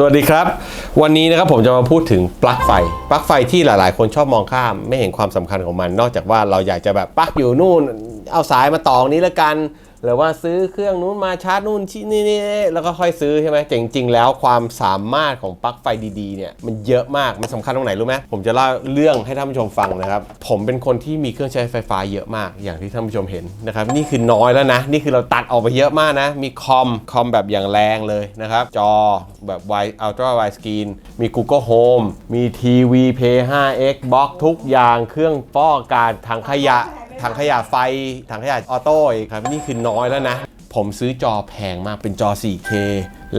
สวัสดีครับ วันนี้นะครับผมจะมาพูดถึงปลั๊กไฟ ปลั๊กไฟที่หลาย ๆ คนชอบมองข้ามไม่เห็นความสำคัญของมัน นอกจากว่าเราอยากจะแบบปลั๊กอยู่นู่น เอาสายมาต่อนี้แล้วกัน หรือว่าซื้อเครื่องนู้นมาชาร์จนู่นที่นี่นี่แล้วก็ค่อยซื้อใช่ไหมแต่จริงๆแล้วความสามารถของปลั๊กไฟดีๆเนี่ยมันเยอะมากมันสำคัญตรงไหนรู้ไหมผมจะเล่าเรื่องให้ท่านผู้ชมฟังนะครับ ผมเป็นคนที่มีเครื่องใช้ไฟฟ้าเยอะมากอย่างที่ท่านผู้ชมเห็นนะครับนี่คือน้อยแล้วนะ นี่คือเราตัดออกไปเยอะมากนะ มีคอมคอมแบบอย่างแรงเลยนะครับ จอแบบ wide ultra wide screen มี Google Home มีทีวี Play 5 Xbox ทุกอย่างเครื่องฟอกอากาศถังขยะ ถังขยะไฟ ถังขยะออโต้อีกครับ นี่คือน้อยแล้วนะ ผมซื้อจอแพงมากเป็นจอ 4K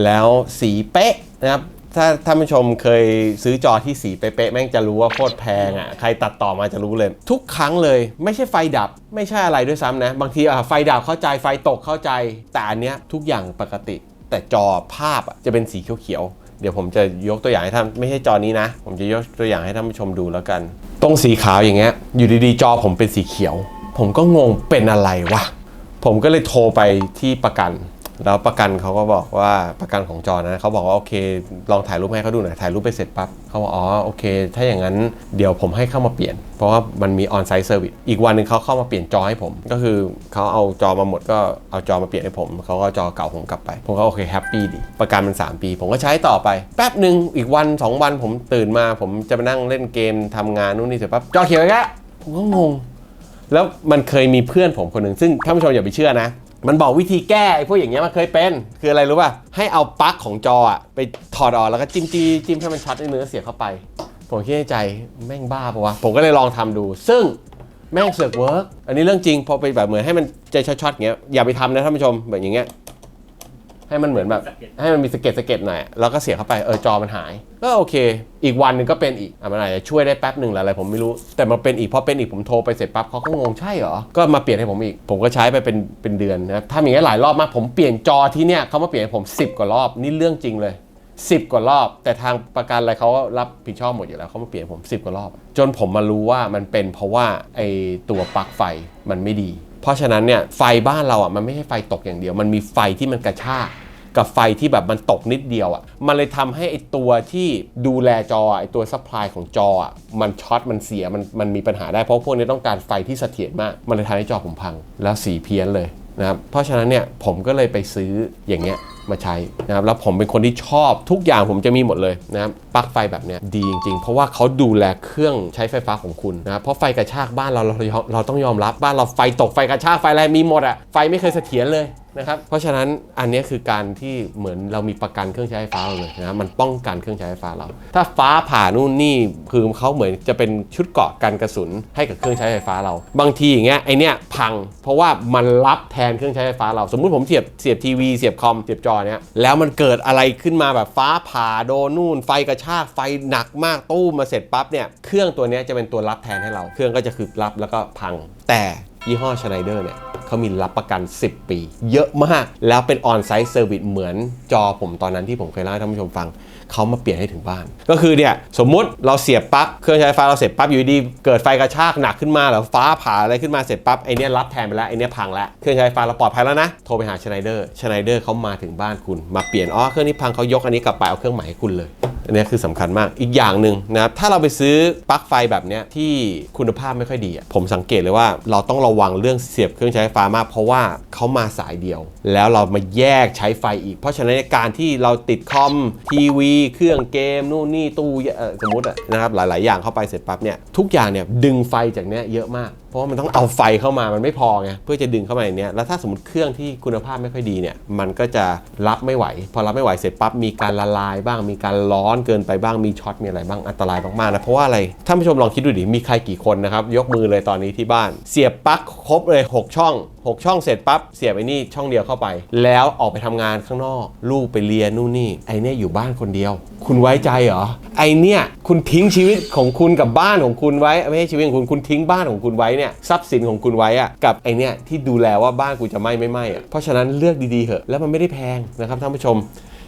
แล้วสีเป๊ะนะครับถ้าท่านผู้ชมเคยซื้อจอที่สีเป๊ะๆแม่งจะรู้ว่าโคตรแพงอะใครตัดต่อมาจะรู้เลย ทุกครั้งเลยไม่ใช่ไฟดับไม่ใช่อะไรด้วยซ้ำนะ บางทีอะไฟดับเข้าใจไฟตกเข้าใจ แต่อันเนี้ยทุกอย่างปกติ แต่จอภาพอะจะเป็นสีเขียวๆ เดี๋ยวผมจะยกตัวอย่างให้ท่านไม่ใช่จอนี้นะ ผมจะยกตัวอย่างให้ท่านผู้ชมดูแล้วกัน ตรงสีขาวอย่างเงี้ย อยู่ดีๆ จอผมเป็นสีเขียว ผมก็งงเป็นอะไรวะผมก็เลยโทรไปที่ประกัน แล้วประกันเขาก็บอกว่าประกันของจอนะเขาบอกว่าโอเค ลองถ่ายรูปให้เขาดูหน่อยถ่ายรูปไปเสร็จปั๊บเขาบอกอ๋อโอเค ถ้าอย่างนั้นเดี๋ยวผมให้เข้ามาเปลี่ยน เพราะว่ามันมีออนไซต์เซอร์วิสอีกวันหนึ่งเขาเข้ามาเปลี่ยนจอให้ผม ก็คือเขาเอาจอมาหมดก็เอาจอมาเปลี่ยนให้ผมเขาก็จอเก่าผมกลับไป ผมก็โอเคแฮปปี้ดี ประกันมัน 3 ปี ผมก็ใช้ต่อไป แป๊บหนึ่งอีกวัน 2 วันผมตื่นมา ผมจะมานั่งเล่นเกมทำงานนู่นนี่เสร็จปั๊บจอเขียวอีกแล้วผมก็งงแล้วมันเคยมีเพื่อนผมคนหนึ่งซึ่งท่านผู้ชมอย่าไปเชื่อนะ มันบอกวิธีแก้ไอ้พวกอย่างเงี้ยมันเคยเป็น คืออะไรรู้ป่ะ ให้เอาปลั๊กของจออะไปถอดออกแล้วก็จิ้มจีจิ้มให้มันช็อตในเนื้อเสียเข้าไป ผมคิดในใจแม่งบ้าปะวะ ผมก็เลยลองทำดู ซึ่งแม่งเสือกเวิร์กอันนี้เรื่องจริงพอไปแบบเหมือนให้มันใจช็อตๆอย่างเงี้ยอย่าไปทำนะท่านผู้ชมแบบอย่างเงี้ย ให้มันเหมือนแบบ ให้มันมีสะเก็ดสะเก็ดหน่อย แล้วก็เสียบเข้าไป เออจอมันหาย ก็โอเค อีกวันหนึ่งก็เป็นอีกอะมันอาจจะช่วยได้แป๊บหนึ่งหรืออะไรผมไม่รู้ แต่มาเป็นอีกพอเป็นอีกผมโทรไปเสร็จปั๊บเขาก็งงใช่เหรอ ก็มาเปลี่ยนให้ผมอีก ผมก็ใช้ไปเป็นเป็นเดือนนะครับถ้าอย่างนี้ยหลายรอบมากผมเปลี่ยนจอที่เนี่ยเขามาเปลี่ยนให้ผม 10 กว่ารอบนี่เรื่องจริงเลย10 กว่ารอบ แต่ทางประกันอะไรเขาก็รับผิดชอบหมดอยู่แล้วเขามาเปลี่ยนผม 10 กว่ารอบ จนผมมารู้ว่ามันเป็นเพราะว่าไอตัวปลั๊กไฟมันไม่ดี เพราะฉะนั้นเนี่ยไฟบ้านเราอะมันไม่ใช่ไฟตกอย่างเดียว มันมีไฟที่มันกระชากกับไฟที่แบบมันตกนิดเดียวอะมันเลยทำให้ไอตัวที่ดูแลจอไอตัวซัพพลายของจออะมันช็อตมันเสียมันมันมีปัญหาได้เพราะพวกนี้ต้องการไฟที่เสถียรมาก มันเลยทำให้จอผมพังแล้วสีเพี้ยนเลยนะครับเพราะฉะนั้นเนี่ยผมก็เลยไปซื้ออย่างเงี้ย มาใช้นะครับแล้วผมเป็นคนที่ชอบทุกอย่างผมจะมีหมดเลยนะครับปลั๊กไฟแบบเนี้ยดีจริงๆ เพราะว่าเขาดูแลเครื่องใช้ไฟฟ้าของคุณนะเพราะไฟกระชากบ้านเราเราเราต้องยอมรับบ้านเราไฟตกไฟกระชากไฟอะไรมีหมดอะไฟไม่เคยเสถียรเลย นะครับเพราะฉะนั้นอันนี้คือการที่เหมือนเรามีประกันเครื่องใช้ไฟฟ้าเราเลยนะมันป้องกันเครื่องใช้ไฟฟ้าเรา ถ้าฟ้าผ่านู่นนี่คือเขาเหมือนจะเป็นชุดเกาะกันกระสุนให้กับเครื่องใช้ไฟฟ้าเรา บางทีอย่างเงี้ยไอเนี้ยพัง เพราะว่ามันรับแทนเครื่องใช้ไฟฟ้าเรา สมมุติผมเสียบเสียบทีวีเสียบคอมเสียบจอเนี้ยแล้วมันเกิดอะไรขึ้นมาแบบฟ้าผ่าโดนนู่น ไฟกระชากไฟหนักมากตู้มมาเสร็จปั๊บเนี่ยเครื่องตัวเนี้ยจะเป็นตัวรับแทนให้เรา เครื่องก็จะคือรับแล้วก็พัง แต่ ยี่ห้อชไนเดอร์เนี่ยเขามีรับประกัน 10 ปี เยอะมาก แล้วเป็นออนไซต์เซอร์วิสเหมือนจอผมตอนนั้นที่ผมเคยเล่าให้ท่านผู้ชมฟัง เขามาเปลี่ยนให้ถึงบ้าน ก็คือเนี่ย สมมุติเราเสียบปลั๊กเครื่องใช้ไฟฟ้าเราเสร็จปั๊บอยู่ดี เกิดไฟกระชากหนักขึ้นมาหรือฟ้าผ่าอะไรขึ้นมาเสร็จปั๊บไอเนี้ยรับแทนไปแล้วไอเนี้ยพังแล้วเครื่องใช้ไฟฟ้าเราปลอดภัยแล้วนะโทรไปหาชไนเดอร์ชไนเดอร์เขามาถึงบ้านคุณมาเปลี่ยนอ๋อเครื่องนี้พังเขายกอันนี้กลับไปเอาเครื่องใหม่ให้คุณเลยอันเนี้ยคือสำคัญมาก อีกอย่างหนึ่งนะครับถ้าเราไปซื้อปลั๊กไฟแบบเนี้ยที่คุณภาพไม่ค่อยดีผมสังเกตเลยว่าเราต้องระระวังเรื่องเสียบเครื่องใช้ไฟฟ้ามาก เพราะว่าเขามาสายเดียว แล้วเรามาแยกใช้ไฟอีก เพราะฉะนั้นการที่เราติดคอมทีวี เครื่องเกมนู่นนี่ตู้สมมตินะครับหลาย ๆ อย่างเข้าไปเสร็จปั๊บเนี่ยทุกอย่างเนี่ยดึงไฟจากเนี้ยเยอะมาก เพราะว่ามันต้องเอาไฟเข้ามามันไม่พอไงเพื่อจะดึงเข้ามาในเนี้ยแล้วถ้าสมมติเครื่องที่คุณภาพไม่ค่อยดีเนี่ยมันก็จะรับไม่ไหว พอรับไม่ไหวเสร็จปั๊บมีการละลายบ้าง มีการร้อนเกินไปบ้างมีช็อตมีอะไรบ้างอันตรายมากๆนะเพราะว่าอะไรท่านผู้ชมลองคิดดูดิมีใครกี่คนนะครับยกมือเลยตอนนี้ที่บ้าน เสียบปลั๊กครบเลย 6 ช่อง6 ช่องเสร็จปั๊บเสียบไอ้นี่ช่องเดียวเข้าไป แล้วออกไปทำงานข้างนอก ลูกไปเรียนนู่นนี่ไอเนี่ยอยู่บ้านคนเดียว คุณไว้ใจเหรอไอเนี่ยคุณทิ้งชีวิตของคุณกับบ้านของคุณไว้ไม่ใช่ชีวิตของคุณคุณทิ้งบ้านของคุณไว้เนี่ยทรัพย์สินของคุณไว้อะกับไอเนี่ยที่ดูแลว่าบ้านกูจะไหม้ไม่ไหม้อะเพราะฉะนั้นเลือกดีๆเถอะแล้วมันไม่ได้แพงนะครับท่านผู้ชม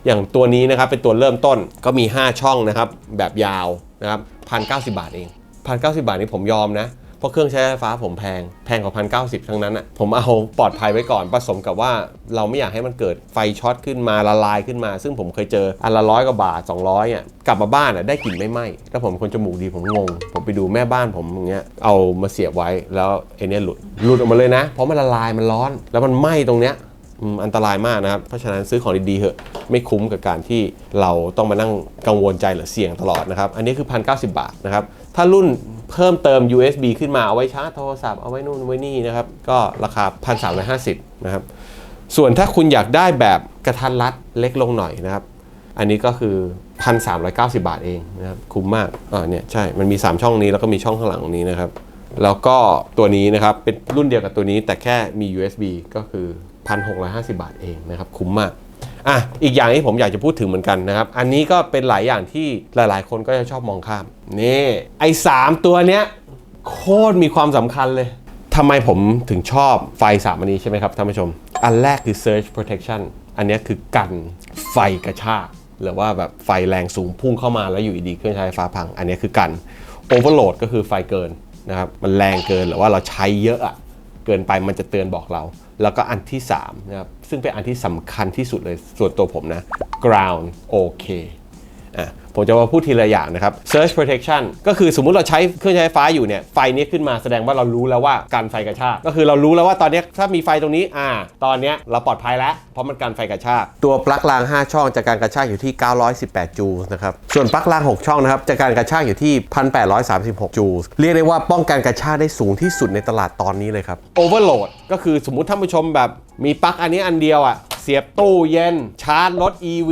อย่างตัวนี้นะครับเป็นตัวเริ่มต้นก็มี 5 ช่องนะครับแบบยาวนะครับพันเก้บาทเองพันเก้บาทนี้ผมยอมนะ เพราะเครื่องใช้ไฟฟ้าผมแพง แพงกว่าพันเก้าสิบทั้งนั้นอะผมเอาปลอดภัยไว้ก่อนผสมกับว่า เราไม่อยากให้มันเกิดไฟช็อตขึ้นมาละลายขึ้นมา ซึ่งผมเคยเจออันละร้อยกว่าบาท 200อะกลับมาบ้านอะได้กลิ่นไม่ไหม้แล้วผมคนจมูกดีผมงง ผมไปดูแม่บ้านผมอย่างเงี้ยเอามาเสียบไว้แล้วไอเนี้ยหลุดหลุดออกมาเลยนะ เพราะมันละลายมันร้อน แล้วมันไหม้ตรงเนี้ยอันตรายมากนะครับ เพราะฉะนั้นซื้อของดีๆเถอะไม่คุ้มกับการที่เราต้องมานั่งกังวลใจหรือเสี่ยงตลอดนะครับ อันนี้คือ 1,090 บาทนะครับ ถ้ารุ่น เพิ่มเติม USB ขึ้นมาเอาไว้ชาร์จโทรศัพท์เอาไว้นู่นไว้นี่นะครับ ก็ราคา 1,350 นะครับ ส่วนถ้าคุณอยากได้แบบกระทัดรัดเล็กลงหน่อยนะครับ อันนี้ก็คือ 1,390 บาทเองนะครับ คุ้มมากอ่าเนี่ยใช่ มันมี 3 ช่องนี้แล้วก็มีช่องข้างหลังนี้นะครับ แล้วก็ตัวนี้นะครับเป็นรุ่นเดียวกับตัวนี้แต่แค่มี USB ก็คือ 1,650 บาทเองนะครับ คุ้มมาก อะอีกอย่างที่ผมอยากจะพูดถึงเหมือนกันนะครับ อันนี้ก็เป็นหลายอย่างที่หลาย ๆ คนก็จะชอบมองข้าม นี่ไอ้สามตัวเนี้ยโคตรมีความสำคัญเลยทำไมผมถึงชอบไฟสามอันนี้ใช่ไหมครับท่านผู้ชม อันแรกคือ surge protection อันนี้คือกันไฟกระชากหรือว่าแบบไฟแรงสูงพุ่งเข้ามาแล้วอยู่ดีเครื่องใช้ไฟฟ้าพัง อันนี้คือกัน overload ก็คือไฟเกินนะครับมันแรงเกินหรือว่าเราใช้เยอะอะเกินไปมันจะเตือนบอกเรา แล้วก็อันที่3นะครับ ซึ่งเป็นอันที่สำคัญที่สุดเลยส่วนตัวผมนะ ground OK อะ ผมจะมาพูดทีละอย่างนะครับ search protection ก็คือสมมุติเราใช้เครื่องใช้ไฟฟ้าอยู่เนี่ย ไฟนี้ขึ้นมาแสดงว่าเรารู้แล้วว่าการไฟกระชาก ก็คือเรารู้แล้วว่าตอนเนี้ยถ้ามีไฟตรงนี้ อ่า ตอนเนี้ยเราปลอดภัยแล้ว เพราะมันการไฟกระชาก ตัวปลั๊กราง 5 ช่องจากการกระชากอยู่ที่ 918 จูลส์นะครับ ส่วนปลั๊กราง 6 ช่องนะครับจากการกระชากอยู่ที่ 1836 จูลส์เรียกได้ว่าป้องกันกระชากได้สูงที่สุดในตลาดตอนนี้เลยครับ overload ก็คือสมมุติท่านผู้ชมแบบมีปลั๊กอันนี้อันเดียวอะเสียบตู้เย็น ชาร์จรถ EV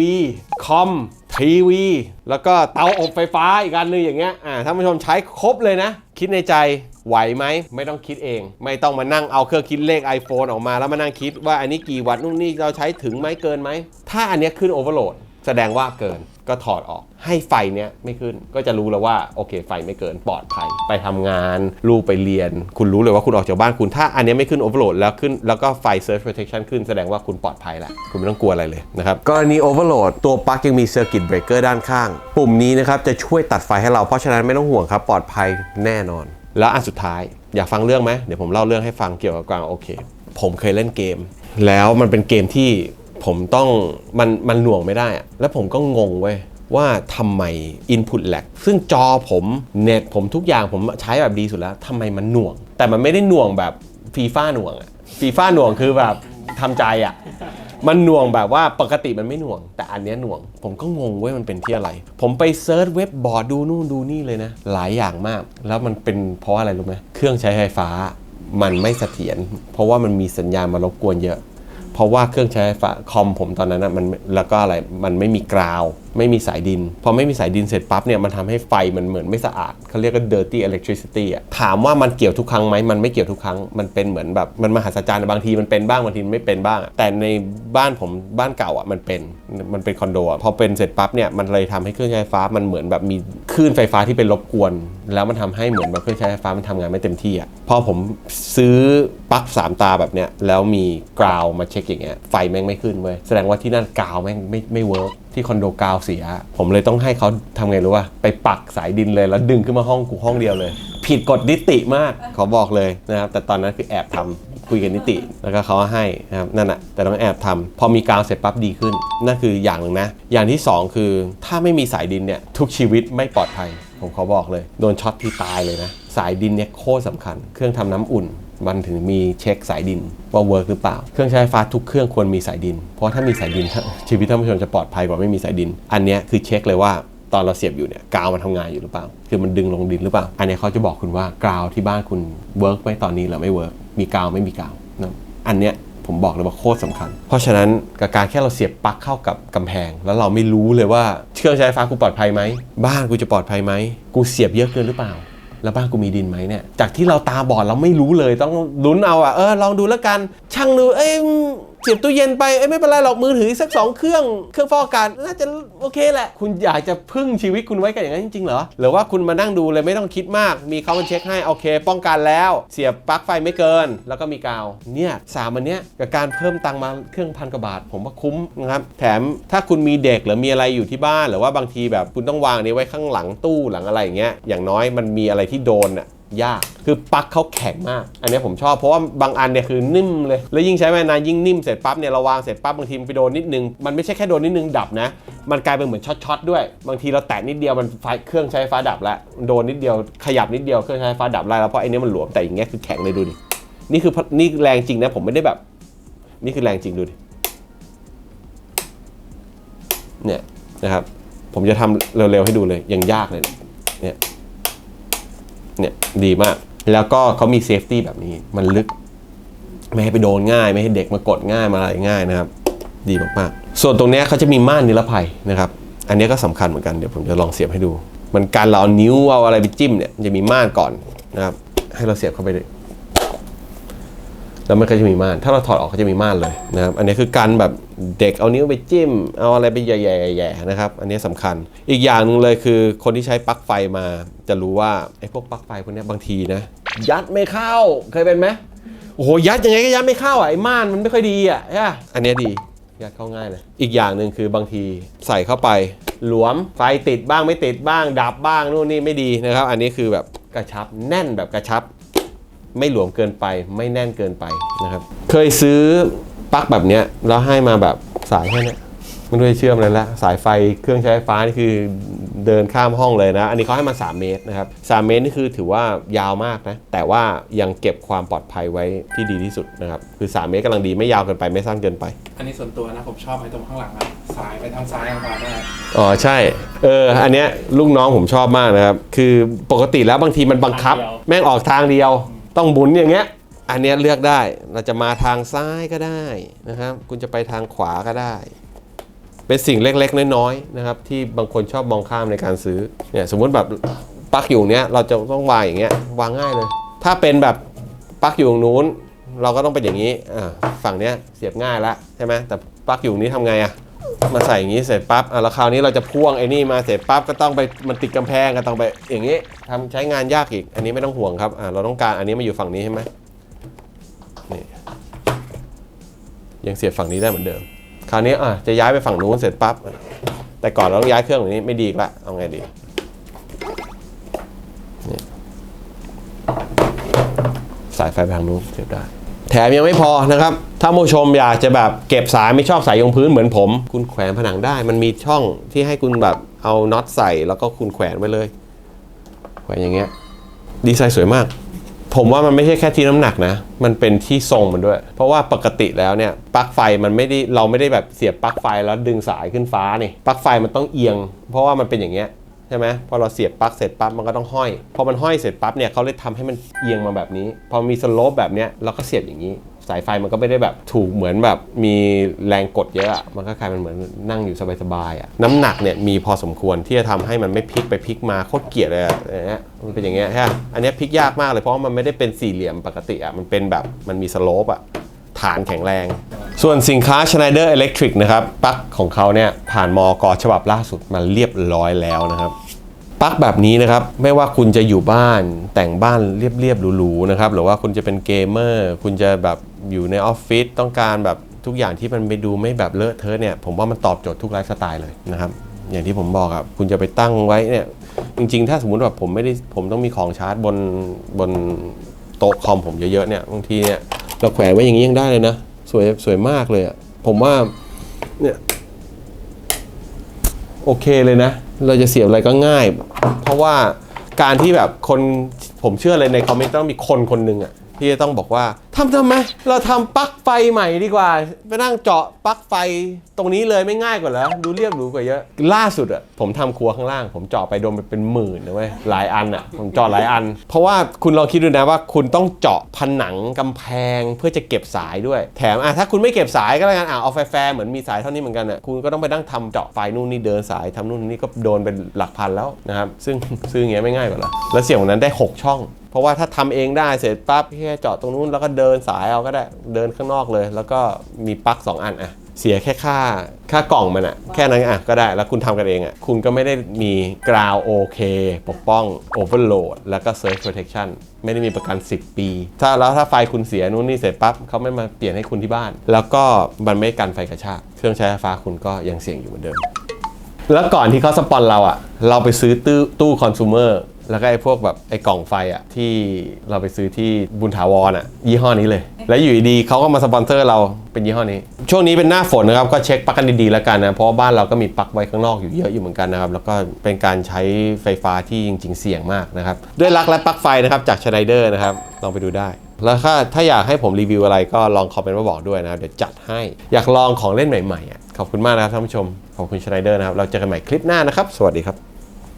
คอม ทีวี แล้วก็เตาอบไฟฟ้าอีกอันหนึงอย่างเงี้ยอ่าท่านผู้ชมใช้ครบเลยนะ คิดในใจไหวไหมไม่ต้องคิดเอง ไม่ต้องมานั่งเอาเครื่องคิดเลข iPhone ออกมา แล้วมานั่งคิดว่าอันนี้กี่วัตต์นู่นนี่เราใช้ถึงไหมเกินไหมถ้าอันเนี้ยขึ้นโอเวอร์โหลดแสดงว่าเกิน ก็ถอดออกให้ไฟเนี้ยไม่ขึ้นก็จะรู้แล้วว่าโอเคไฟไม่เกินปลอดภัย ไปทำงานลูกไปเรียน คุณรู้เลยว่าคุณออกจากบ้านคุณถ้าอันเนี้ยไม่ขึ้นโอเวอร์โหลดแล้วขึ้นแล้วก็ไฟ Surge Protection ขึ้นแสดงว่าคุณปลอดภัยแล้วคุณไม่ต้องกลัวอะไรเลยนะครับกรณีโอเวอร์โหลดตัวปลั๊กยังมี Circuit Breaker ด้านข้าง ปุ่มนี้นะครับจะช่วยตัดไฟให้เราเพราะฉะนั้นไม่ต้องห่วงครับปลอดภัยแน่นอน แล้วอันสุดท้ายอยากฟังเรื่องไหมเดี๋ยวผมเล่าเรื่องให้ฟังเกี่ยวกับกลางโอเค ผมเคยเล่นเกม แล้วมันเป็นเกมที่ ผมต้องมันมันหน่วงไม่ได้อะแล้วผมก็งงเว้ยว่าทำไม Input lag ซึ่งจอผมเน็ตผมทุกอย่างผมใช้แบบดีสุดแล้วทำไมมันหน่วง แต่มันไม่ได้หน่วงแบบฟีฟ่าหน่วงอะฟีฟ่าหน่วงคือแบบทำใจอะมันหน่วงแบบว่าปกติมันไม่หน่วง แต่อันเนี้ยหน่วง ผมก็งงเว้ยมันเป็นที่อะไร ผมไปเซิร์ชเว็บบอร์ดดูนู่นดูนี่เลยนะ หลายอย่างมาก แล้วมันเป็นเพราะอะไรรู้ไหมเครื่องใช้ไฟฟ้ามันไม่เสถียรเพราะว่ามันมีสัญญาณมารบกวนเยอะ เพราะว่าเครื่องใช้ไฟฟ้าคอมผมตอนนั้นนะมันแล้วก็อะไรมันไม่มีกราวไม่มีสายดิน พอไม่มีสายดินเสร็จปั๊บเนี่ยมันทำให้ไฟมันเหมือนไม่สะอาดเขาเรียกว่า dirty electricity อะถามว่ามันเกี่ยวทุกครั้งไหมมันไม่เกี่ยวทุกครั้ง มันเป็นเหมือนแบบมันมหัศจรรย์บางทีมันเป็นบ้างบางทีมันไม่เป็นบ้าง แต่ในบ้านผมบ้านเก่าอะมันเป็นมันเป็นคอนโดพอเป็นเสร็จปั๊บเนี่ยมันเลยทำให้เครื่องใช้ไฟฟ้ามันเหมือนแบบมีคลื่นไฟฟ้าที่เป็นรบกวน แล้วมันทำให้เหมือนแบบเครื่องใช้ไฟฟ้ามันทำงานไม่เต็มที่อะพอผมซื้อปลั๊กสามตาแบบเนี้ยแล้วมีกราวมาเช็คอย่างเงี้ยไฟแม่งไม่ขึ้นเว้ยแสดงว่าที่นั่นกราวแม่งไม่ไม่เวิร์ก ที่คอนโดกาวเสีย ผมเลยต้องให้เขาทำไงรู้ป่ะไปปักสายดินเลยแล้วดึงขึ้นมาห้องกูห้องเดียวเลย ผิดกฎนิติมากเขาบอกเลยนะครับ แต่ตอนนั้นคือแอบทำคุยกันนิติ แล้วก็เขาให้นะครับนั่นแหะแต่ต้องแอบทำพอมีกาวเสร็จปั๊บดีขึ้น นั่นคืออย่างหนึ่งนะ อย่างที่สองคือถ้าไม่มีสายดินเนี่ยทุกชีวิตไม่ปลอดภัย ผมขอบอกเลย โดนช็อตที่ตายเลยนะ สายดินเนี่ยโคตรสำคัญ เครื่องทำน้ำอุ่น มันถึงมีเช็คสายดินว่าเวิร์กหรือเปล่า เครื่องใช้ไฟฟ้าทุกเครื่องควรมีสายดิน เพราะถ้ามีสายดินชีวิตท่านผู้ชมจะปลอดภัยกว่าไม่มีสายดิน อันนี้คือเช็คเลยว่าตอนเราเสียบอยู่เนี่ยกาวมันทำงานอยู่หรือเปล่า คือมันดึงลงดินหรือเปล่า อันนี้เขาจะบอกคุณว่ากาวที่บ้านคุณเวิร์กไหมตอนนี้หรือไม่เวิร์กมีกาวไม่มีกาวนะอันเนี้ยผมบอกเลยว่าโคตรสำคัญ เพราะฉะนั้นกับการแค่เราเสียบปลั๊กเข้ากับกำแพง แล้วเราไม่รู้เลยว่าเครื่องใช้ไฟฟ้ากูปลอดภัยไหมบ้านกูจะปลอดภัยไหมกูเสียบเยอะเกินหรือเปล่า แล้วบ้านกูมีดินไหมเนี่ยจากที่เราตาบอดเราไม่รู้เลยต้องลุ้นเอาอะเออลองดูแล้วกันช่างดูเอ้ย เสียบตู้เย็นไปเอ้ยไม่เป็นไรหรอกมือถือสักสองเครื่องเครื่องฟอกอากาศน่าจะโอเคแหละ คุณอยากจะพึ่งชีวิตคุณไว้กันอย่างนั้นจริงๆเหรอ หรือว่าคุณมานั่งดูเลยไม่ต้องคิดมาก มีเขามาเช็คให้โอเค ป้องกันแล้ว เสียบปลั๊กไฟไม่เกิน แล้วก็มีกาวเนี่ยสามอันเนี้ยกับการเพิ่มตังค์มาเครื่องพันกว่าบาท ผมว่าคุ้มนะครับแถมถ้าคุณมีเด็กหรือมีอะไรอยู่ที่บ้าน หรือว่าบางทีแบบคุณต้องวางนี้ไว้ข้างหลังตู้หลังอะไรอย่างเงี้ยอย่างน้อยมันมีอะไรที่โดนอะ ยาก คือปลั๊กเขาแข็งมาก อันนี้ผมชอบเพราะว่าบางอันเนี่ยคือนิ่มเลย แล้วยิ่งใช้ไปนานยิ่งนิ่มเสร็จปั๊บเนี่ยเราวางเสร็จปั๊บบางทีมันไปโดนนิดนึง มันไม่ใช่แค่โดนนิดนึงดับนะ มันกลายเป็นเหมือนช็อตๆด้วย บางทีเราแตะนิดเดียวมันไฟเครื่องใช้ไฟฟ้าดับแล้วโดนนิดเดียวขยับนิดเดียวเครื่องใช้ไฟฟ้าดับแล้วเพราะไอ้นี้มันหลวมแต่อย่างเงี้ยคือแข็งเลยดูดิ นี่คือนี่แรงจริงนะผมไม่ได้แบบ นี่คือแรงจริงดูดิ เนี่ยนะครับ ผมจะทำเร็วๆให้ดูเลยยังยากเลย เนี่ยดีมาก แล้วก็เขามีเซฟตี้แบบนี้ มันลึก ไม่ให้ไปโดนง่าย ไม่ให้เด็กมากดง่ายมาอะไรง่ายนะครับ ดีมากๆ ส่วนตรงนี้เขาจะมีม่านนิรภัยนะครับ อันนี้ก็สำคัญเหมือนกันเดี๋ยวผมจะลองเสียบให้ดู มันการเราเอานิ้วเอาอะไรไปจิ้มเนี่ยจะมีม่านก่อนนะครับ ให้เราเสียบเข้าไปเลย แล้วมันก็จะมีม่าน ถ้าเราถอดออกก็จะมีม่านเลยนะครับ อันนี้คือการแบบเด็กเอานิ้วไปจิ้ม เอาอะไรไปแย่ๆๆนะครับ อันนี้สำคัญ อีกอย่างหนึ่งเลยคือคนที่ใช้ปลั๊กไฟมา จะรู้ว่าไอ้พวกปลั๊กไฟพวกนี้บางทีนะ ยัดไม่เข้า เคยเป็นไหมโอ้โห ยัดยังไงก็ยัดไม่เข้าอะ ไอ้ม่านมันไม่ค่อยดีอะใช่อันนี้ดี ยัดเข้าง่ายเลย อีกอย่างหนึ่งคือบางทีใส่เข้าไป หลวม ไฟติดบ้างไม่ติดบ้าง ดับบ้างนู่นนี่ไม่ดีนะครับ อันนี้คือแบบกระชับแน่นแบบกระชับ ไม่หลวมเกินไป ไม่แน่นเกินไปนะครับ เคยซื้อปลั๊กแบบเนี้ยแล้วให้มาแบบสายแค่เนี้ยไม่รู้จะเชื่อมอะไรละสายไฟเครื่องใช้ไฟฟ้านี่คือเดินข้ามห้องเลยนะ อันนี้เขาให้มา 3 เมตรนะครับ 3 เมตรนี่คือถือว่ายาวมากนะ แต่ว่ายังเก็บความปลอดภัยไว้ที่ดีที่สุดนะครับ คือ 3 เมตรกำลังดีไม่ยาวเกินไปไม่สั้นเกินไป อันนี้ส่วนตัวนะ ผมชอบไอ้ตรงข้างหลังอะสายไปทางซ้ายทางขวาได้ อ๋อ ใช่ เออ อันเนี้ยลูกน้องผมชอบมากนะครับ คือปกติแล้วบางทีมันบังคับ แม่งออกทางเดียว ต้องหมุนอย่างเงี้ย อันเนี้ยเลือกได้ เราจะมาทางซ้ายก็ได้นะครับ คุณจะไปทางขวาก็ได้ เป็นสิ่งเล็กๆ น้อยๆนะครับ ที่บางคนชอบมองข้ามในการซื้อ เนี่ยสมมุติแบบปลั๊กอยู่เนี้ยเราจะต้องวางอย่างเงี้ย วางง่ายเลย ถ้าเป็นแบบปลั๊กอยู่ตรงนู้น เราก็ต้องเป็นอย่างนี้ อ่า ฝั่งเนี้ยเสียบง่ายละใช่ไหมแต่ปลั๊กอยู่นี้ทำไงอะ มาใส่อย่างนี้เสร็จปั๊บอะแล้วคราวนี้เราจะพ่วงไอ้นี่มาเสร็จปั๊บก็ต้องไปมันติดกำแพงก็ต้องไปอย่างนี้ทำใช้งานยากอีก อันนี้ไม่ต้องห่วงครับอะเราต้องการอันนี้มาอยู่ฝั่งนี้ใช่ไหมนี่ยังเสียบฝั่งนี้ได้เหมือนเดิม คราวนี้อะจะย้ายไปฝั่งนู้นเสร็จปั๊บแต่ก่อนเราต้องย้ายเครื่องแบบนี้ไม่ดีอีกละเอาไงดีนี่สายไฟไปทางนู้นเสียบได้ แถมยังไม่พอนะครับ ถ้าผู้ชมอยากจะแบบเก็บสายไม่ชอบสายยงพื้นเหมือนผม คุณแขวนผนังได้ มันมีช่องที่ให้คุณแบบเอาน็อตใส่แล้วก็คุณแขวนไว้เลย แขวนอย่างเงี้ย ดีไซน์สวยมาก ผมว่ามันไม่ใช่แค่ที่น้ำหนักนะ มันเป็นที่ทรงมันด้วย เพราะว่าปกติแล้วเนี่ยปลั๊กไฟมันไม่ได้เราไม่ได้แบบเสียบปลั๊กไฟแล้วดึงสายขึ้นฟ้านี่ปลั๊กไฟมันต้องเอียง เพราะว่ามันเป็นอย่างเงี้ย ใช่ไหมพอเราเสียบปลั๊กเสร็จปั๊บมันก็ต้องห้อย พอมันห้อยเสร็จปั๊บเนี่ยเขาเลยทำให้มันเอียงมาแบบนี้ พอมีสโลปแบบเนี้ยเราก็เสียบอย่างนี้ สายไฟมันก็ไม่ได้แบบถูกเหมือนแบบมีแรงกดเยอะอะมันก็กลายเป็นเหมือนนั่งอยู่สบายๆอะน้ำหนักเนี่ยมีพอสมควรที่จะทำให้มันไม่พลิกไปพลิกมาโคตรเกลียดเลยอะอย่างเงี้ยมันเป็นอย่างเงี้ยใช่อันนี้พลิกยากมากเลยเพราะว่ามันไม่ได้เป็นสี่เหลี่ยมปกติอะมันเป็นแบบมันมีสโลปอะ ฐานแข็งแรง ส่วนสินค้า Schneider Electric นะครับปลั๊กของเขาเนี่ยผ่านมอกฉบับล่าสุดมาเรียบร้อยแล้วนะครับปลั๊กแบบนี้นะครับไม่ว่าคุณจะอยู่บ้านแต่งบ้านเรียบๆหรูๆนะครับหรือว่าคุณจะเป็นเกมเมอร์คุณจะแบบอยู่ในออฟฟิศต้องการแบบทุกอย่างที่มันไปดูไม่แบบเลอะเทอะเนี่ยผมว่ามันตอบโจทย์ทุกไลฟ์สไตล์เลยนะครับอย่างที่ผมบอกครับคุณจะไปตั้งไว้เนี่ยจริง ๆ ถ้าสมมติแบบผมไม่ได้ผมต้องมีของชาร์จบนบนโต๊ะคอมผมเยอะๆเนี่ยบางทีเนี่ย เราแขวนไว้อย่างนี้ยังได้เลยนะ สวยสวยมากเลยอะผมว่าเนี่ยโอเคเลยนะ เราจะเสียบอะไรก็ง่าย เพราะว่าการที่แบบคนผมเชื่อเลยในคอมเมนต์ต้องมีคนคนหนึ่งอะ ที่จะต้องบอกว่าทำทำไมเราทำปลั๊กไฟใหม่ดีกว่า ไปนั่งเจาะปลั๊กไฟตรงนี้เลยไม่ง่ายกว่าแล้ว ดูเรียบหรูกว่าเยอะ ล่าสุดอะผมทำครัวข้างล่าง ผมเจาะไปโดนไปเป็นหมื่นนะเว้ยหลายอันอะผมเจาะหลายอัน เพราะว่าคุณลองคิดดูนะว่าคุณต้องเจาะผนังกำแพงเพื่อจะเก็บสายด้วย แถมอะถ้าคุณไม่เก็บสายก็แล้วกันอะเอาไฟแฟร์เหมือนมีสายเท่านี้เหมือนกันอะคุณก็ต้องไปนั่งทำเจาะไฟนู่นนี่เดินสายทำนู่นนี่ก็โดนเป็นหลักพันแล้วนะครับซึ่งซื้ออย่างเงี้ยไม่ง่ายกว่าเหรอแล้วเสียงของนั้นได้ 6 ช่อง เพราะว่าถ้าทำเองได้เสร็จปั๊บแค่เจาะตรงนู้นแล้วก็เดินสายเอาก็ได้เดินข้างนอกเลย แล้วก็มีปลั๊กสองอันอะเสียแค่ค่าค่ากล่องมันอะแค่นั้นอะก็ได้แล้วคุณทำกันเองอะคุณก็ไม่ได้มีกราวโอเคปกป้อง Overload แล้วก็ Surge Protection ไม่ได้มีประกัน 10 ปี ถ้าแล้วถ้าไฟคุณเสียนู่นนี่เสร็จปั๊บเขาไม่มาเปลี่ยนให้คุณที่บ้าน แล้วก็มันไม่กันไฟกระชากเครื่องใช้ไฟฟ้าคุณก็ยังเสี่ยงอยู่เหมือนเดิม แล้วก่อนที่เขาสปอนเราอะเราไปซื้อตู้ตู้คอน sumer แล้วก็ไอ้พวกแบบไอ้กล่องไฟอะที่เราไปซื้อที่บุญถาวรอะยี่ห้อนี้เลย แล้วอยู่ดีๆเขาก็มาสปอนเซอร์เราเป็นยี่ห้อนี้ ช่วงนี้เป็นหน้าฝนนะครับก็เช็คปลั๊กกันดีๆแล้วกันนะ เพราะว่าบ้านเราก็มีปลั๊กไว้ข้างนอกอยู่เยอะอยู่เหมือนกันนะครับ แล้วก็เป็นการใช้ไฟฟ้าที่จริง ๆ เสี่ยงมากนะครับ ด้วยลักและปลั๊กไฟนะครับจากชไนเดอร์นะครับลองไปดูได้ แล้วถ้าถ้าอยากให้ผมรีวิวอะไรก็ลองคอมเมนต์มาบอกด้วยนะครับเดี๋ยวจัดให้อยากลองของเล่นใหม่ๆอะขอบคุณมากนะครับท่านผู้ชมขอบคุณชไนเดอร์นะครับเราเจอกันใหม่คลิปหน้านะครับ สวัสดีครับ